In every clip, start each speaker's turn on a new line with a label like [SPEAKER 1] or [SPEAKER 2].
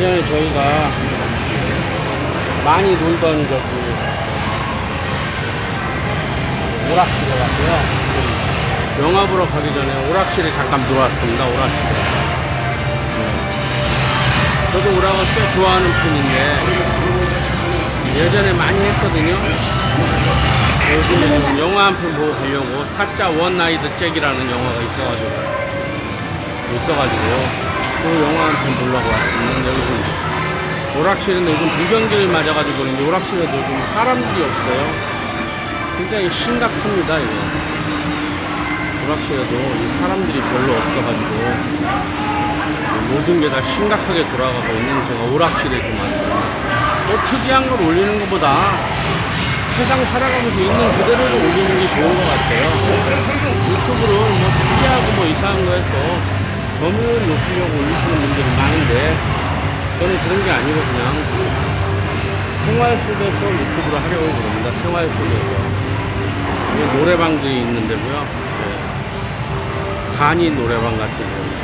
[SPEAKER 1] 예전에 저희가 많이 놀던 저기 오락실에 갔고요. 영화 보러 가기 전에 오락실에 잠깐 들어왔습니다. 오락실에. 네. 저도 오락을 꽤 좋아하는 편인데 예전에 많이 했거든요. 요즘에 좀 영화 한 편 보고 가려고 타짜 원 나이드 잭이라는 영화가 있어가지고 있어가지고 그 영화 한 편 보려고 왔습니다. 여기서 오락실은 요즘 불경기를 맞아가지고 그런지 오락실에도 좀 사람들이 없어요. 굉장히 심각합니다, 이거. 오락실에도 이 사람들이 별로 없어가지고 모든 게 다 심각하게 돌아가고 있는 제가 오락실에 좀 왔습니다. 뭐 특이한 걸 올리는 것보다 세상 살아가면서 있는 그대로를 올리는 게 좋은 것 같아요. 유튜브를 뭐 특이하고 뭐 이상한 거 해서 점유율 높이려고 올리시는 분들이 많은데 저는 그런 게 아니고 그냥 생활 속에서 유튜브를 하려고 그럽니다. 생활 속에서. 노래방들이 있는 데고요. 네. 간이 노래방 같은 거.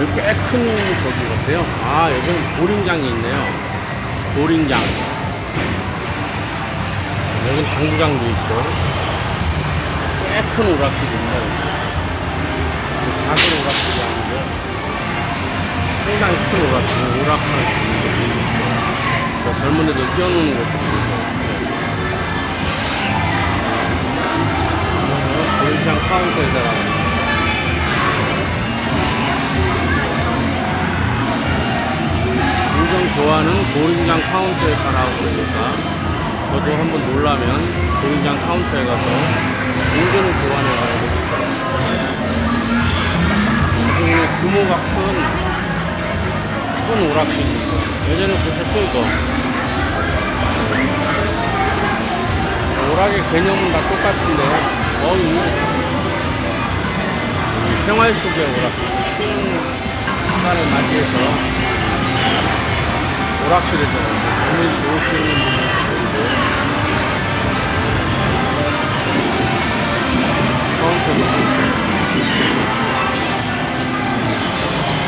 [SPEAKER 1] 여기 꽤 큰 저기 같아요. 아, 여기는 보링장이 있네요. 보링장. 여기 당구장도 있고. 꽤 큰 오락실입니다. 여기. 작은 오락실이 아니고 상당히 큰 오락실, 있는 데도 있고. 또 젊은 애들 뛰어노는 것도 있고. 네. 보링장 카운터에다가 좋아하는 보링장 카운터에 가라고 그러니까 저도 한번 놀라면 보링장 카운터에 가서 운전을 교환해 가야 되겠더라고요. 그래서 규모가 큰, 큰 오락실이 있어요. 예전에 보셨죠, 이거? 오락의 개념은 다 똑같은데, 거의 이 생활 속의 오락실, 큰 시간을 맞이해서 오락실에서 있는 분이